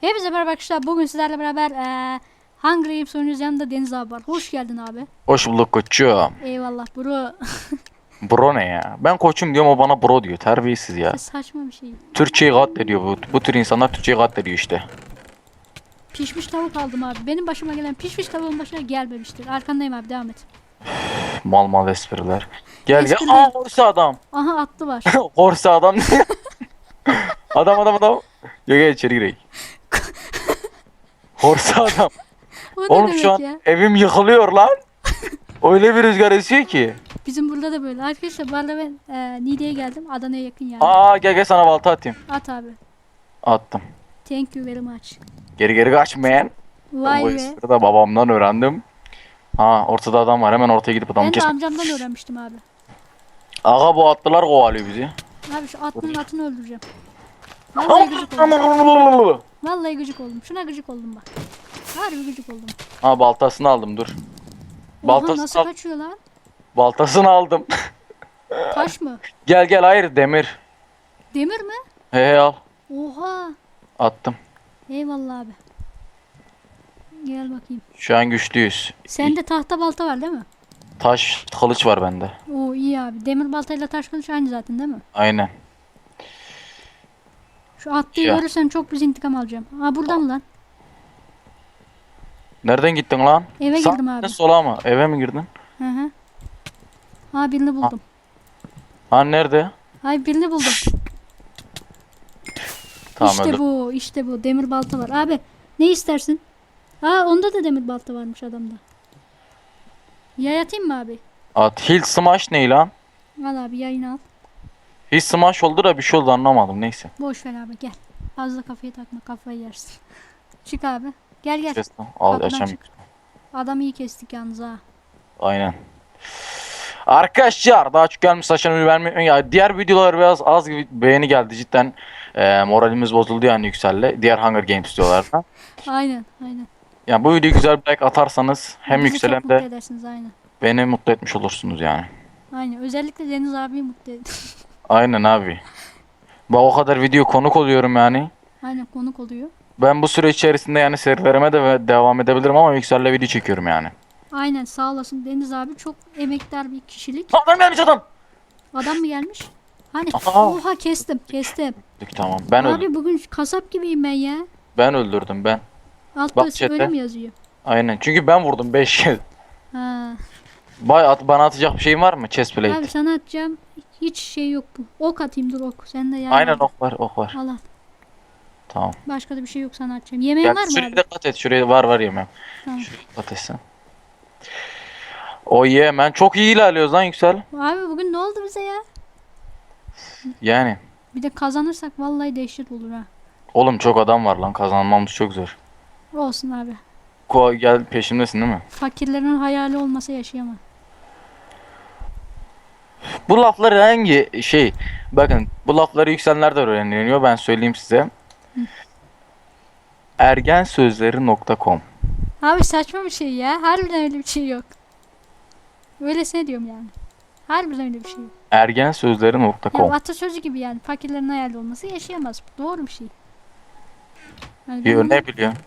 Hepinize merhaba arkadaşlar. Bugün sizlerle beraber eee Hunger Games oynuyoruz. Yanında Deniz abi var. Hoş geldin abi. Hoş bulduk koçum. Eyvallah bro. Bro ne ya? Ben koçum diyorum o bana bro diyor. Terbiyesiz ya. Saçma bir şey. Türkçeyi katlediyor bu. Bu tür insanlar Türkçeyi katlediyor işte. Pişmiş tavuk aldım abi. Benim başıma gelen pişmiş tavuğun başına gelmemiştir. Arkandayım abi devam et. Mal mal espriler. Gel gel. Espri Aa korse adam. Aha attı var. korse adam. adam adam adam. Ya gel içeri gireyim. Korse adam. O ne Oğlum demek şu an ya? evim yıkılıyor lan. Öyle bir rüzgar esiyor ki. Bizim burada da böyle. Arkadaşlar bu arada ben eee Niğde'ye geldim. Adana'ya yakın yani. Aa gel gel sana balta atayım. At abi. Attım. Thank you very much. Geri geri kaç man. Vay Bu be. espri de babamdan öğrendim. Ha ortada adam var. Hemen ortaya gidip adamı Ben de kes. amcamdan öğrenmiştim abi. Aga bu atlılar kovalıyor bizi. Abi şu atının atını öldüreceğim. Vallahi oldum. Vallahi gıcık oldum. Şuna gıcık oldum bak. Harbi gıcık oldum. Ha baltasını aldım dur. Oha Baltasını, nasıl al- kaçıyor lan? baltasını aldım. Taş mı? gel gel hayır demir. Demir mi? He he al. Oha. Attım. Eyvallah abi. Gel bakayım. Şu an güçlüyüz. Sende tahta balta var değil mi? Taş kılıç var bende. Oo iyi abi. Demir baltayla taş kılıç aynı zaten değil mi? Aynen. Şu attığı Ya. görürsen çok biz intikam alacağım. Ha burada mı lan? Nereden gittin lan? Eve Sağ girdim mı, abi. Sola mı? Eve mi girdin? Hı hı. Ha birini buldum. Ha nerede? Ay birini buldum. Tamam işte öldür. bu, işte bu. Demir balta var. Abi ne istersin? Aa onda da demir balta varmış adamda. Yay atayım mı abi? At. Hill smash ne lan? Al abi yayını al. Hill smash oldu da bir şey oldu anlamadım neyse. Boş ver abi gel. Az da kafaya takma kafayı yersin. Çık abi. Gel gel. Kestim. Al Kapıdan açam. çık. İyi kestik yalnız ha. Aynen. Arkadaşlar daha çok gelmiş saçlarımı vermeyi ya diğer videolar biraz az gibi beğeni geldi cidden e, moralimiz bozuldu yani Yüksel'le diğer Hunger Games diyorlar. Aynen aynen. Yani bu videoyu güzel bir like atarsanız hem Bizi Yüksel çok hem mutlu de edersiniz aynen. beni mutlu etmiş olursunuz yani. Aynen. Özellikle Deniz abiyi mutlu edin. Aynen abi. Ben o kadar video konuk oluyorum yani. aynen konuk oluyor. Ben bu süre içerisinde yani serilerime de devam edebilirim ama Yüksel'le video çekiyorum yani. Aynen sağ olasın Deniz abi çok emektar bir kişilik. Adam gelmiş adam. Adam mı gelmiş? Hani Aha. oha kestim kestim. Tamam ben öldüm. Abi bugün kasap gibiyim ben ya. Ben öldürdüm ben. Altta mi yazıyor? Aynen. Çünkü ben vurdum 5 kez. Ha. Bay at bana atacak bir şeyin var mı? Chest plate. Abi sana atacağım hiç şey yok bu. Ok atayım dur ok. Sen de ya. Aynen ok var, ok var. Al al. Tamam. Başka da bir şey yok sana atacağım. Yemeğin var mı şuraya abi? dikkat et. Şuraya var var yemem. Tamam. Şuraya dikkat etsin. O ye ben çok iyi ilerliyoruz lan Yüksel. Abi bugün ne oldu bize ya? Yani. Bir de kazanırsak vallahi dehşet olur ha. Oğlum çok adam var lan kazanmamız çok zor. Olsun abi. Ko gel peşimdesin değil mi? Fakirlerin hayali olmasa yaşayamam. Bu lafları hangi şey? Bakın bu lafları Yüksel nerede öğreniyor ben söyleyeyim size. ergensözleri.com Abi saçma bir şey ya. Harbiden öyle bir şey yok. Öylesine diyorum yani. Harbiden öyle bir şey yok. Ya ergensözleri.com atasözü gibi yani. Fakirlerin hayali olması yaşayamaz. Doğru bir şey. Yani Diyor ne biliyorsun?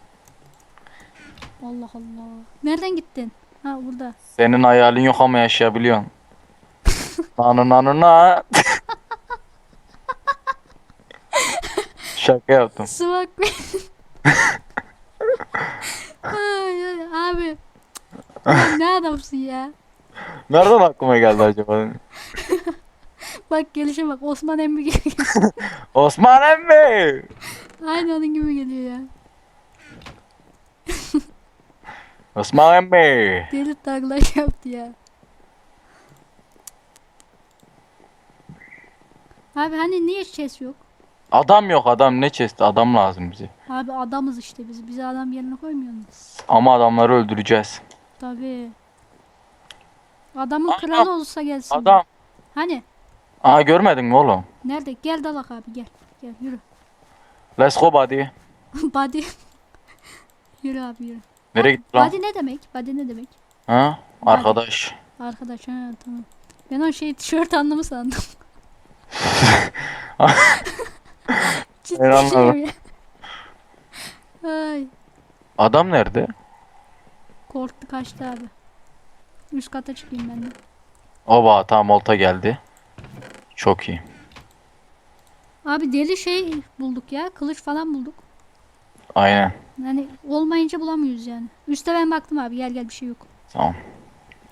Allah Allah. Nereden gittin? Ha burada. Senin hayalin yok ama yaşayabiliyorsun. Nanu nanu na. Şaka yaptım. Ay, ay, Abi. Ulan ne adamsın ya. Nereden aklıma geldi acaba? Bak gelişe bak. Osman emmi gibi geliyor. Osman emmi. Aynı onun gibi geliyor ya. Osman emmi. Deli taklaş yaptı ya. Abi hani niye ses yok? Adam yok adam ne chesti adam lazım bize. Abi adamız işte biz. Bizi adam yerine koymuyorsunuz. Ama adamları öldüreceğiz. Tabii. Adamın Adam. kralı olsa gelsin. Adam. Hani? Aa görmedin mi oğlum? Nerede? Gel dalak abi gel. Gel yürü. Let's go buddy. Body. yürü abi yürü. Nereye gitti lan? Body ne demek? Body ne demek? Ha? Arkadaş. Arkadaş ha tamam. Ben o şey tişört anlamı sandım. Ciddi diyorum ya. Ay. Adam nerede? Korktu kaçtı abi. Üst kata çıkayım ben de. Oba tamam olta geldi. Çok iyi. Abi deli şey bulduk ya. Kılıç falan bulduk. Aynen. Yani olmayınca bulamıyoruz yani. Üste ben baktım abi. Gel gel bir şey yok. Tamam.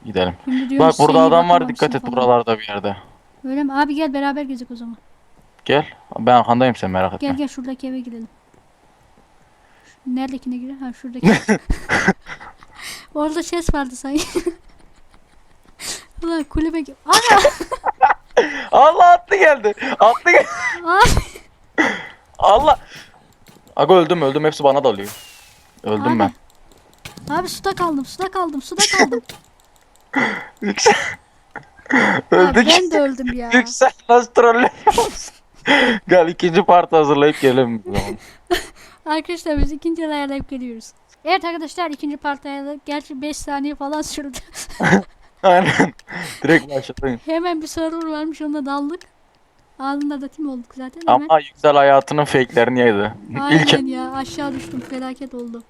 Gidelim. Şimdi diyorum Bak burada adam var dikkat et falan. buralarda bir yerde. Öyle mi? Abi gel beraber gezek o zaman. Gel. Ben arkandayım sen merak etme. Gel gel şuradaki eve girelim. Şu- Neredekine girelim? Ha şuradaki. Orada ses vardı sanki. Ulan kulübe gi- Ana! Allah attı geldi. Attı geldi. Allah. Aga öldüm öldüm hepsi bana dalıyor. Öldüm ben. Abi. Abi suda kaldım, suda kaldım, suda kaldım. Yüksel. Abi Öldük. ben de öldüm ya. Yüksel nasıl trollüyorsun? Gel ikinci part hazırlayıp gelelim. Arkadaşlar biz ikinci ayarlayıp geliyoruz. Evet arkadaşlar ikinci part ayarladık. Gerçi 5 saniye falan sürdü. Aynen. Direkt başlayın. Hemen bir server varmış ona daldık. Anında da tim olduk zaten hemen. Ama Yüksel hayatının fake'lerini yedi. İlk... Aynen ya aşağı düştüm felaket oldu.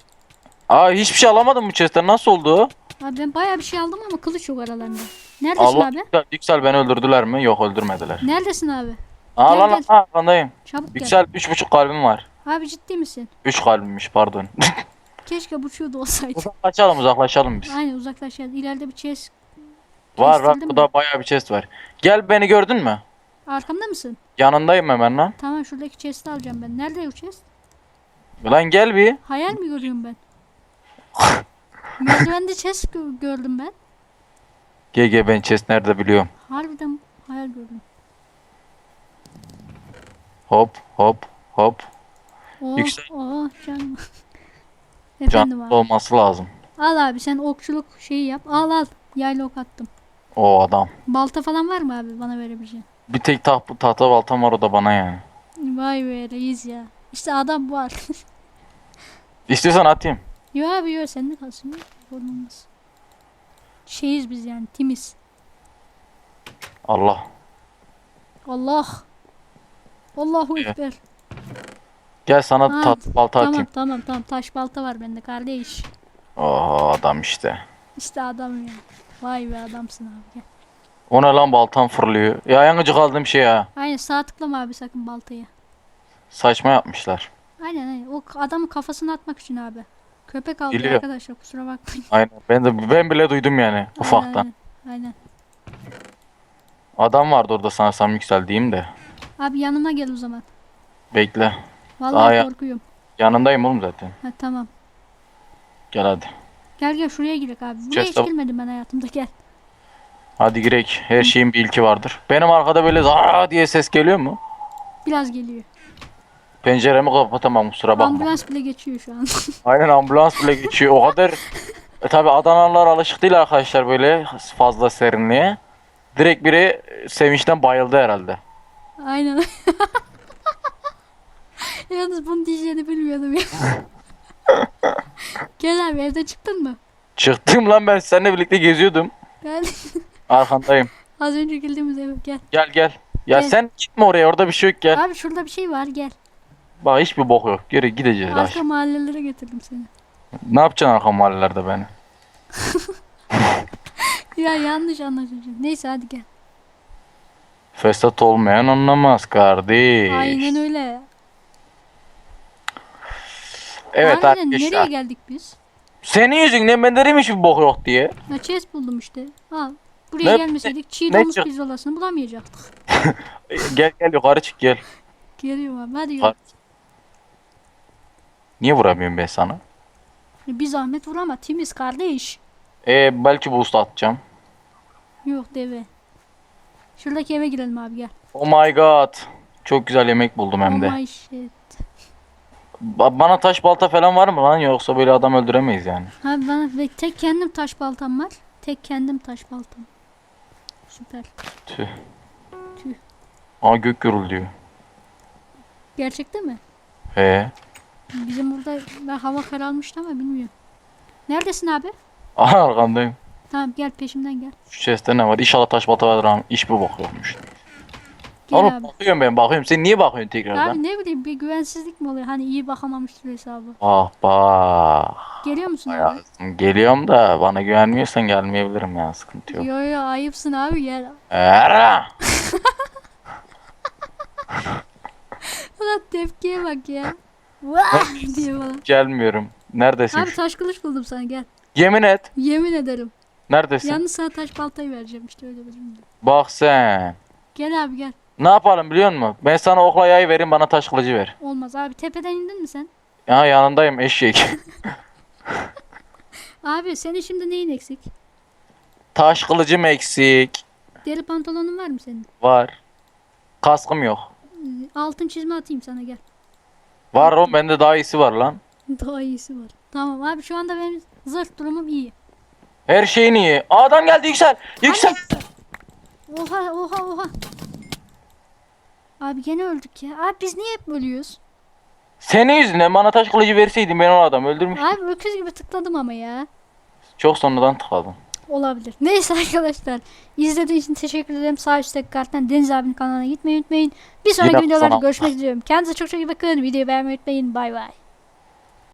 Aa hiçbir şey alamadım bu chest'ten nasıl oldu? Abi ben bayağı bir şey aldım ama kılıç yok aralarında. Neredesin Allah abi? Yüksel, Yüksel beni öldürdüler mi? Yok öldürmediler. Neredesin abi? Aa Gel, lan gel. arkandayım. Çabuk gel. Yüksel 3.5 kalbim var. Abi ciddi misin? 3 kalbimmiş pardon. Keşke buçuğu da olsaydı. uzaklaşalım uzaklaşalım biz. Aynen uzaklaşalım. İleride bir chest. Var var mi? burada bayağı bir chest var. Gel beni gördün mü? Arkamda mısın? Yanındayım hemen lan. Tamam şuradaki chest'i alacağım ben. Nerede o chest? Lan gel bir. Hayal mi görüyorum ben? Merdivende chest gö- gördüm ben. GG ben chest nerede biliyorum. Harbiden hayal gördüm. Hop hop hop. Oh, Yüksel. oh canım. Efendim Can abi. olması lazım. Al abi sen okçuluk şeyi yap. Al al. Yayla ok attım. O adam. Balta falan var mı abi bana verebileceğin? Bir tek taht tahta baltam var o da bana yani. Vay be reis ya. İşte adam bu ar- İstiyorsan atayım. Yo abi yo sende kalsın. olmaz. Şeyiz biz yani timiz. Allah. Allah. Allahu Evet. Ekber. Gel sana Ha, tahta balta Tamam atayım. tamam tamam taş balta var bende kardeş. Oho adam işte. İşte adam ya. Vay be adamsın abi gel. O ne lan baltam fırlıyor. Ya en gıcık aldığım şey ha. Aynen sağ tıklama abi sakın baltayı. Saçma yapmışlar. Aynen aynen o adamın kafasına atmak için abi. Köpek aldı Biliyor. arkadaşlar kusura bakmayın. Aynen. Ben de ben bile duydum yani ufaktan. Aynen, aynen. Adam vardı orada sanırsam yüksel diyeyim de. Abi yanıma gel o zaman. Bekle. Vallahi Aa, ya- korkuyorum. Yanındayım oğlum zaten. Ha tamam. Gel hadi. Gel gel şuraya girek abi. Buraya hiç Chest'e- girmedim ben hayatımda gel. Hadi girek. Her şeyin bir ilki vardır. Benim arkada böyle zaa diye ses geliyor mu? Biraz geliyor. Penceremi kapatamam kusura bakma. Ambulans bile geçiyor şu an. Aynen ambulans bile geçiyor. O kadar e, tabi Adanalılar alışık değil arkadaşlar böyle fazla serinliğe. Direkt biri sevinçten bayıldı herhalde. Aynen. Yalnız bunu diyeceğini bilmiyordum ya. Gel abi evden çıktın mı? Çıktım lan ben seninle birlikte geziyordum. Gel. Arkandayım. Az önce girdiğimiz eve gel. Gel gel. Ya Gel. sen gitme oraya orada bir şey yok gel. Abi şurada bir şey var gel. Bak hiçbir bok yok. Geri gideceğiz. aş. Arka mahallelere getirdim seni. Ne yapacaksın arka mahallelerde beni? Ya yanlış anlaşılacak. Neyse hadi gel. Fesat olmayan anlamaz kardeş. Aynen öyle. Evet nereye arkadaşlar. geldik biz? Senin yüzünden ben dedim hiçbir bok yok diye. Ya chest buldum işte. Al. Buraya Ne- gelmeseydik çiğ ne domuz çık- pirzolasını bulamayacaktık. Gel gel yukarı çık gel. Geliyorum abi hadi yürü. Niye vuramıyorum ben sana? Bir zahmet vur ama timiz kardeş. E belki boost atacağım. Yok deve. Şuradaki eve girelim abi gel. Oh my god. Çok güzel yemek buldum hem de. Oh my shit. Ba- Bana taş balta falan var mı lan yoksa böyle adam öldüremeyiz yani. Abi bana ve tek kendim taş baltam var. Tek kendim taş baltam. Süper. Tüh. Tüh. Aa gök gürülüyor. Gerçekte mi? He. Bizim burada ben hava kararmıştı ama bilmiyorum. Neredesin abi? Aha arkandayım. Tamam gel peşimden gel. Şu chest'te ne var? İnşallah taş balta vardır ama hiçbir bok yokmuş. Gel Oğlum abi. bakıyorum ben bakıyorum. Sen niye bakıyorsun tekrardan? Abi ne bileyim bir güvensizlik mi oluyor? Hani iyi bakamamıştır hesabı. Ah bak. Geliyor musun abi? Hayatım, Geliyorum da bana güvenmiyorsan gelmeyebilirim ya sıkıntı yok. Yo yo ayıpsın abi gel. Era. Ulan tepkiye bak ya. Vah diye bana. Gelmiyorum. Neredesin? Abi taş kılıç buldum sana gel. Yemin et. Yemin ederim. Neredesin? Yalnız sana taş baltayı vereceğim işte öyle cümle. Bak sen. Gel abi gel. Ne yapalım biliyor musun? Ben sana okla yayı vereyim bana taş kılıcı ver. Olmaz abi tepeden indin mi sen? Ya yanındayım eşek. Abi senin şimdi neyin eksik? taş kılıcım eksik. Deri pantolonun var mı senin? Var. Kaskım yok. Ee, Altın çizme atayım sana gel. Var oğlum bende daha iyisi var lan. Daha iyisi var. Tamam abi şu anda benim zırh durumum iyi. Her şeyin iyi. Adam geldi yüksel. Yüksel. Oha oha oha. Abi gene öldük ya. Abi biz niye hep ölüyoruz? Senin yüzünden bana taş kılıcı verseydin ben o adamı öldürmüş. Abi öküz gibi tıkladım ama ya. Çok sonradan tıkladım. Olabilir. Neyse arkadaşlar. İzlediğiniz için teşekkür ederim. Sağ üstteki karttan Deniz abinin kanalına gitmeyi unutmayın. Bir sonraki Yine videolarda sana- görüşmek üzere. Kendinize çok çok iyi bakın. Videoyu beğenmeyi unutmayın. Bay bay.